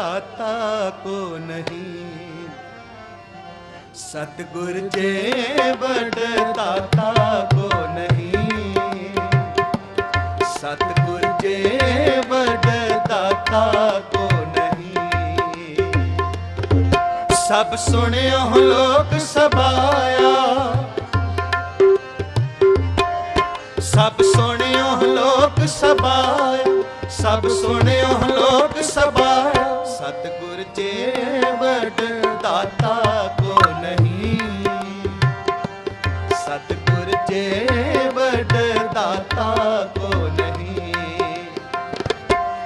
ਕਾਤਾ ਕੋ ਨਹੀਂ ਸਤਗੁਰ ਜੇ ਵਡ ਦਾਤਾ ਕੋ ਨਹੀਂ ਸਤਗੁਰ ਜੇ ਵਡ ਦਾਤਾ ਕੋ ਨਹੀਂ ਸਭ ਸੁਣਿਓ ਲੋਕ ਸਭਾਇਆ ਸਭ ਸੁਣਿਓ ਲੋਕ ਸਭਾਇਆ ਸਭ ਸੁਣਿਓ ਲੋਕ ਸਭਾਇਆ ਸਤਿਗੁਰ ਜੇ ਵਡ ਦਾਤਾ ਕੋ ਨਹੀਂ। ਸਤਿਗੁਰ ਜੇ ਵਡ ਦਾਤਾ ਕੋ ਨਹੀਂ।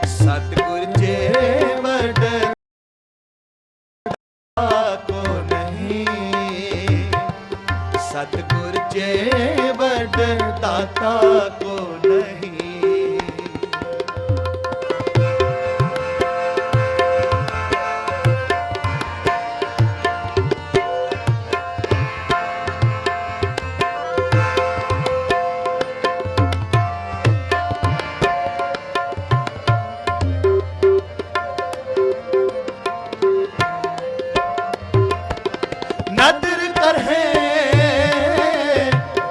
ਸਤਿਗੁਰ ਜੇ ਵਡ ਕੋ ਨਹੀਂ। ਸਤਿਗੁਰ ਜੇ ਵਡ ਦਾਤਾ ਨਦਰ ਕਰਹਿ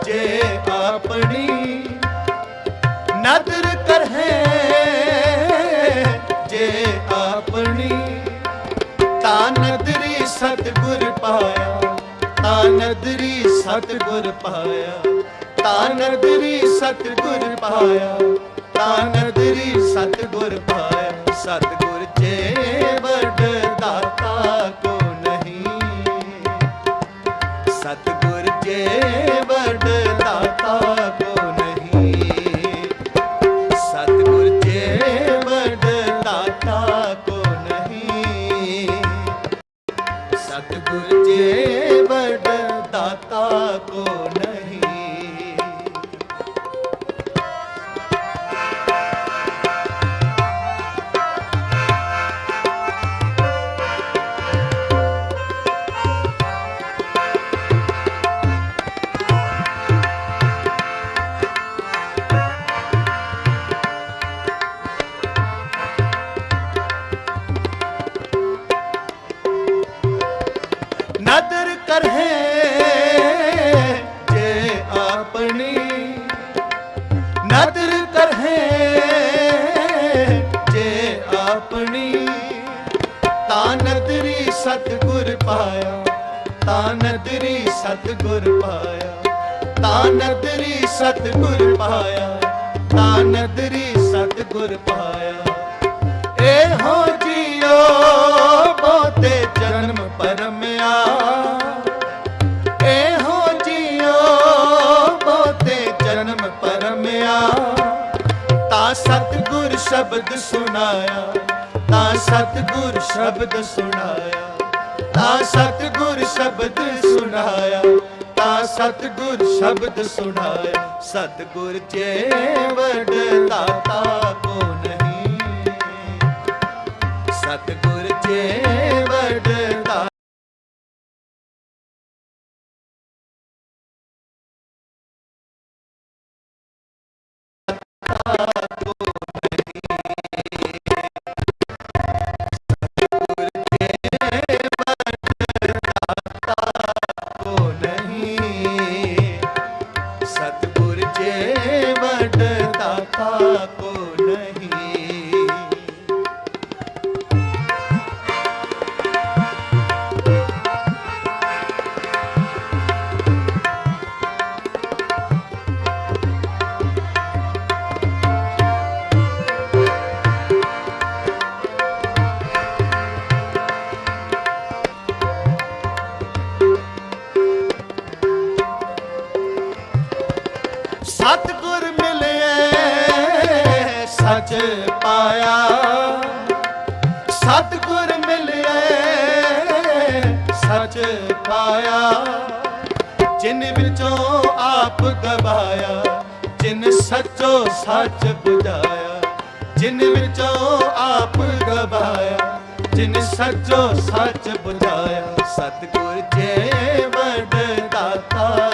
ਜੇ ਆਪਣੀ ਨਦਰ ਕਰਹਿ ਜੇ ਆਪਣੀ ਤਾਂ ਨਦਰੀ ਸਤਿਗੁਰ ਪਾਇਆ, ਤਾਂ ਨਦਰੀ ਸਤਿਗੁਰ ਪਾਇਆ, ਤਾਂ ਨਦਰੀ ਸਤਿਗੁਰ ਪਾਇਆ, ਤਾਂ ਨਦਰੀ ਸਤਿਗੁਰ ਪਾਇਆ, ਸਤਿਗੁਰ ਜੇ ਵਡ ਦਾਤਾ ਕੋ ਸਤਿਗੁਰ ਜੇ ਵਡ ਦਾਤਾ ਕੋ ਸਤਿਗੁਰ ਪਾਇਆ, ਤਾਂ ਨਦਰੀ ਸਤਿਗੁਰ ਪਾਇਆ, ਤਾਂ ਨਦਰੀ ਸਤਿਗੁਰ ਪਾਇਆ, ਤਾਂ ਨਦਰੀ ਸਤਿਗੁਰ ਪਾਇਆ। ਇਹੋ ਜੀਓ ਬਹੁਤੇ ਜਨਮ ਪਰਮਿਆ ਇਹੋ ਜੀਓ ਬਹੁਤੇ ਜਨਮ ਪਰਮਿਆ ਤਾਂ ਸਤਿਗੁਰ ਸ਼ਬਦ ਸੁਣਾਇਆ, ਤਾਂ ਸਤਿਗੁਰ ਸ਼ਬਦ ਸੁਣਾਇਆ। ਤਾਂ ਸਤਿਗੁਰ ਸ਼ਬਦ ਸੁਣਾਇਆ ਤਾਂ ਸਤਿਗੁਰ ਸ਼ਬਦ ਸੁਣਾਇਆ। ਸਤਿਗੁਰ ਜੇ ਵਡ ਦਾਤਾ ਕੋ ਸਚ ਪਾਇਆ। ਸਤਿਗੁਰ ਮਿਲਿਆ ਸੱਚ ਪਾਇਆ। ਜਿਨ ਵਿੱਚੋਂ ਆਪ ਗਵਾਇਆ, ਜਿਨ ਸੱਚੋ ਸੱਚ ਬੁਝਾਇਆ। ਜਿਨ ਵਿੱਚੋਂ ਆਪ ਗਵਾਇਆ, ਜਿਨ ਸੱਚੋ ਸੱਚ ਬੁਝਾਇਆ। ਸਤਿਗੁਰ ਜੇ ਵਡ ਦਾਤਾ।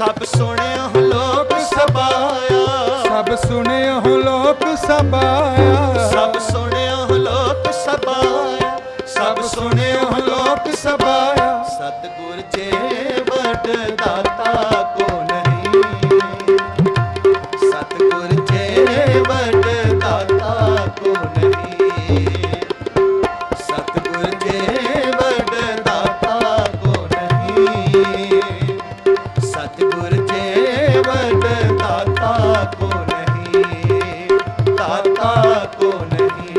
ਸੁਣਿਆ ਲੋਕ ਸਬਾਇਆ ਸਭ ਸੁਣਿਓ ਲੋਕ ਸਬਾਇਆ ਸਭ ਸੁਣਿਆ ਲੋਕ ਸਬਾਇਆ ਸਭ ਸੁਣਿਆ ਲੋਕ ਸਬਾਇਆ ਸਤਿਗੁਰ ਜੇ ਵਡ ਦਾਤਾ। ਜਾਤਾ ਕੋ ਨਹੀਂ